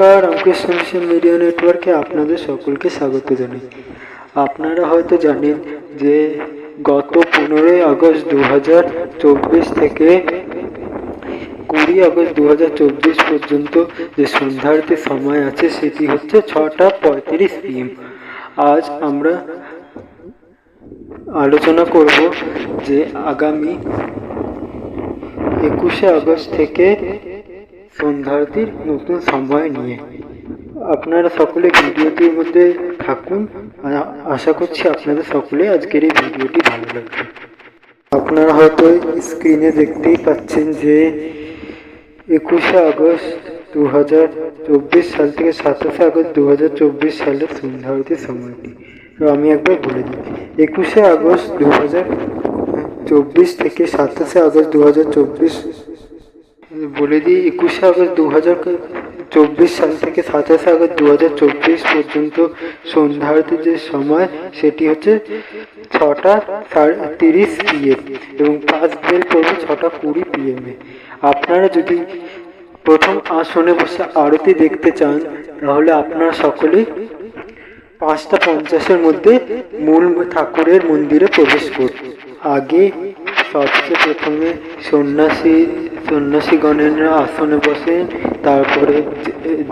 নমস্কার, Ramakrishna mission media নেটওয়ার্কে আপনাদের সকলকে স্বাগত জানাই। আপনারা হয়তো জানেন যে গত পনেরোই আগস্ট দু হাজার চব্বিশ থেকে কুড়ি আগস্ট দু হাজার চব্বিশ পর্যন্ত যে সন্ধ্যার্থী সময় আছে, সেটি হচ্ছে ছটা পঁয়ত্রিশ পিএম আজ আমরা আলোচনা করব যে আগামী একুশে আগস্ট থেকে সন্ধ্যারতির নতুন সময় নিয়ে। আপনারা সকলে ভিডিওটির মধ্যে থাকুন। আশা করছি আপনাদের সকলে আজকের এই ভিডিওটি ভালো লাগবে। আপনারা হয়তো স্ক্রিনে দেখতেই পাচ্ছেন যে একুশে আগস্ট দু হাজার চব্বিশ সাল থেকে সাতাশে আগস্ট দু হাজার চব্বিশ সালের সন্ধ্যারতির সময়টি। তো আমি একবার বলে দিই, একুশে আগস্ট দু হাজার চব্বিশ থেকে সাতাশে আগস্ট দু হাজার চব্বিশ বলে দিই, একুশে আগস্ট দু হাজার চব্বিশ সাল থেকে সাতাশে আগস্ট দু হাজার চব্বিশ পর্যন্ত সন্ধ্যারতির যে সময়, সেটি হচ্ছে ছটা সাড়ে তিরিশ পিএম এবং ফার্স্ট বেল পড়বে ছটা কুড়ি পিএমে আপনারা যদি প্রথম আসনে বসে আরতি দেখতে চান, তাহলে আপনারা সকলেই পাঁচটা পঞ্চাশের মধ্যে মূল ঠাকুরের মন্দিরে প্রবেশ করুন। আগে সবচেয়ে প্রথমে সন্ন্যাসী সন্ন্যাসীগণেরা আসনে বসেন তারপরে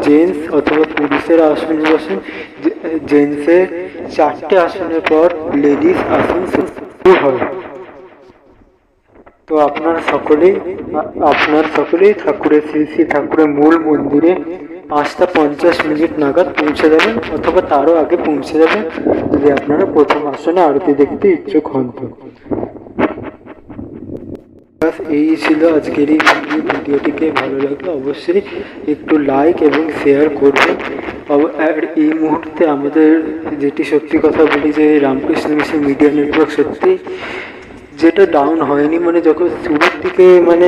জেন্টস অথবা পুরুষের আসনে বসেন জেন্টসের চারটে আসনের পর লেডিস আসন শুরু হবে। তো আপনারা সকলেই আপনার সকলেই ঠাকুরের শ্রী শ্রী ঠাকুরের মূল মন্দিরে পাঁচটা পঞ্চাশ মিনিট নাগাদ পৌঁছে যাবেন অথবা তারও আগে পৌঁছে যাবেন যদি আপনারা প্রথম আসনে আরতি দেখতে ইচ্ছুক হন তো। ব্যাস এই ছিল আজকের এই ভিডিও ভিডিওটিকে ভালো লাগলে অবশ্যই একটু লাইক এবং শেয়ার করবেন। আর এই মুহূর্তে আমাদের যেটি সত্যি কথা বলি যে রামকৃষ্ণ মিশন মিডিয়া নেটওয়ার্ক সত্যি যেটা ডাউন হয়নি মানে যখন শুরুর দিকে মানে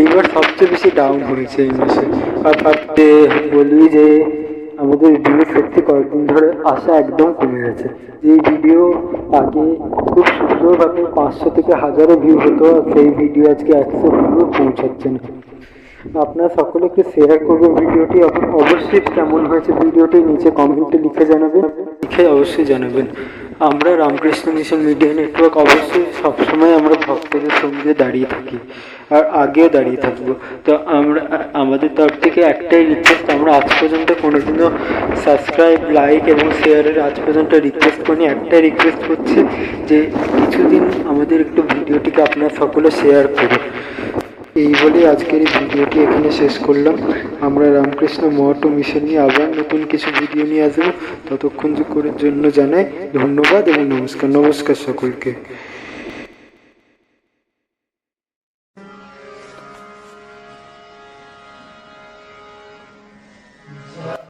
এইবার সবচেয়ে বেশি ডাউন হয়েছে এই মাসে। আর বলি যে আমাদের ভিডিও সত্যি কয়েকদিন ধরে আসা একদম কমে গেছে। এই ভিডিও আগে খুব সুন্দরভাবে পাঁচশো থেকে হাজারো ভিউ হতো সেই ভিডিও আজকে একশো ভিউ পৌঁছাচ্ছে না আপনারা সকলে শেয়ার করবেন ভিডিওটি। অবশ্যই কেমন হয়েছে ভিডিওটি নিচে কমেন্টে লিখে জানাবেন। লিখে অবশ্যই জানাবেন। আমরা রামকৃষ্ণ মিশন মিডিয়া নেটওয়ার্ক অবশ্যই সবসময় আমরা ভক্তদের সঙ্গে দাঁড়িয়ে থাকি, আর আগেও দাঁড়িয়ে থাকব। তো আমরা, আমাদের তরফ থেকে একটাই রিকোয়েস্ট আমরা আজ পর্যন্ত কোনোদিনও সাবস্ক্রাইব লাইক এবং শেয়ারের আজ পর্যন্ত রিকোয়েস্ট করিনি। একটাই রিকোয়েস্ট করছি যে, কিছুদিন আমাদের একটু ভিডিওটিকে আপনারা সকলে শেয়ার করুন। এই বলে আজকের এই ভিডিওটি এখানে শেষ করলাম। আমরা রামকৃষ্ণ মঠ মিশন নিয়ে আবার নতুন কিছু ভিডিও নিয়ে আসব। ততক্ষণ করার জন্য জানাই ধন্যবাদ এবং নমস্কার। নমস্কার সকলকে।